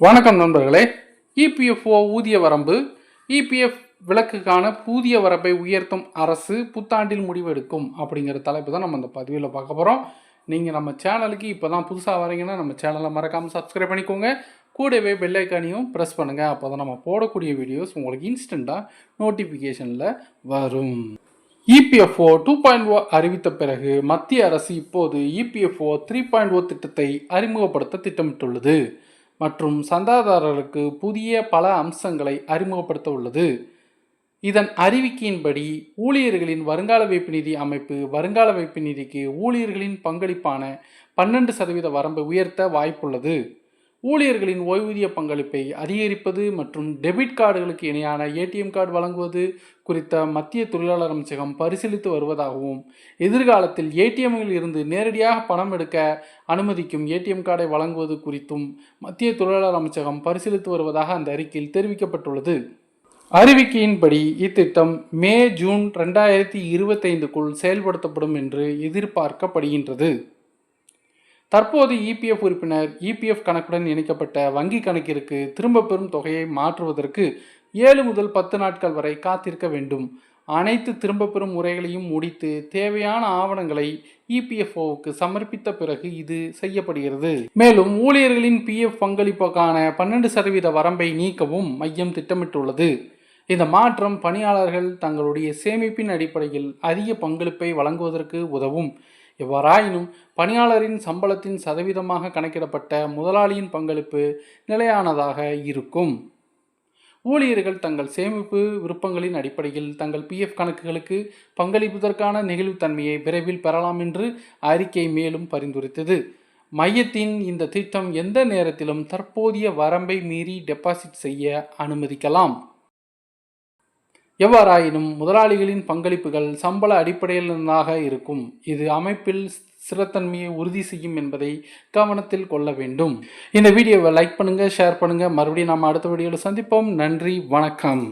வணக்கம் நண்பர்களே. இபிஎஃப்ஓ ஊதிய வரம்பு. இபிஎஃப் விலக்குக்கான புதிய வரம்பை உயர்த்தும் அரசு புத்தாண்டில் முடிவெடுக்கும் அப்படிங்கிற தலைப்பு தான் நம்ம இந்த பதிவில் பார்க்க போகிறோம் நீங்கள் நம்ம சேனலுக்கு இப்போ தான் புதுசாக வரீங்கன்னா நம்ம சேனலை மறக்காமல் சப்ஸ்கிரைப் பண்ணிக்கோங்க. கூடவே பெல்லைக்கானையும் ப்ரெஸ் பண்ணுங்கள் அப்போ தான் நம்ம போடக்கூடிய வீடியோஸ் உங்களுக்கு இன்ஸ்டண்ட்டாக நோட்டிஃபிகேஷனில் வரும். இபிஎஃப்ஓ டூ பாயிண்ட் ஓ அறிவித்த பிறகு மத்திய அரசு இப்போது இபிஎஃப்ஓ த்ரீ பாயிண்ட் ஓ திட்டத்தை அறிமுகப்படுத்த திட்டமிட்டுள்ளது. மற்றும் சந்தாதாரர்களுக்கு புதிய பல அம்சங்களை அறிமுகப்படுத்த உள்ளது. இதன் அறிவிக்கையின்படி ஊழியர்களின் வருங்கால வைப்பு நிதி அமைப்பு வருங்கால வைப்பு நிதிக்கு ஊழியர்களின் பங்களிப்பான பன்னெண்டு சதவீத வரம்பை உயர்த்த வாய்ப்புள்ளது. ஊழியர்களின் ஓய்வூதிய பங்களிப்பை அதிகரிப்பது மற்றும் டெபிட் கார்டுகளுக்கு இணையான ஏடிஎம் கார்டு வழங்குவது குறித்த மத்திய தொழிலாளர் அமைச்சகம் பரிசீலித்து வருவதாகவும் எதிர்காலத்தில் ஏடிஎம்மில் இருந்து நேரடியாக பணம் எடுக்க அனுமதிக்கும் ஏடிஎம் கார்டை வழங்குவது குறித்தும் மத்திய தொழிலாளர் அமைச்சகம் பரிசீலித்து வருவதாக அந்த அறிக்கையில் தெரிவிக்கப்பட்டுள்ளது. அறிவிக்கையின்படி இத்திட்டம் மே ஜூன் ரெண்டாயிரத்தி இருபத்தைந்துக்குள் செயல்படுத்தப்படும் என்று எதிர்பார்க்கப்படுகின்றது. தற்போது இபிஎஃப் உறுப்பினர் இபிஎஃப் கணக்குடன் இணைக்கப்பட்ட வங்கி கணக்கிற்கு திரும்ப பெறும் தொகையை மாற்றுவதற்கு ஏழு முதல் பத்து நாட்கள் வரை காத்திருக்க வேண்டும். அனைத்து திரும்ப பெறும் முறைகளையும் முடித்து தேவையான ஆவணங்களை இபிஎஃப்ஓவுக்கு சமர்ப்பித்த பிறகு இது செய்யப்படுகிறது. மேலும் ஊழியர்களின் பிஎஃப் பங்களிப்புக்கான பன்னெண்டு சதவீத வரம்பை நீக்கவும் மையம் திட்டமிட்டுள்ளது. இந்த மாற்றம் பணியாளர்கள் தங்களுடைய சேமிப்பின் அடிப்படையில் அதிக பங்களிப்பை வழங்குவதற்கு உதவும். எவ்வாறாயினும் பணியாளரின் சம்பளத்தின் சதவீதமாக கணக்கிடப்பட்ட முதலாளியின் பங்களிப்பு நிலையானதாக இருக்கும். ஊழியர்கள் தங்கள் சேமிப்பு விருப்பங்களின் அடிப்படையில் தங்கள் பிஎஃப் கணக்குகளுக்கு பங்களிப்பதற்கான நெகிழ்வுத்தன்மையை விரைவில் பெறலாம் என்று அறிக்கை மேலும் பரிந்துரைத்தது. மையத்தின் இந்த திட்டம் எந்த நேரத்திலும் தற்போதைய வரம்பை மீறி டெபாசிட் செய்ய அனுமதிக்கலாம். எவ்வாறாயினும் முதலாளிகளின் பங்களிப்புகள் சம்பள அடிப்படையிலானதாக இருக்கும். இது அமைப்பில் ஸ்திரத்தன்மையை உறுதி செய்யும் என்பதை கவனத்தில் கொள்ள வேண்டும். இந்த வீடியோவை லைக் பண்ணுங்கள் ஷேர் பண்ணுங்கள் மறுபடியும் நாம் அடுத்த வீடியோவில் சந்திப்போம். நன்றி வணக்கம்.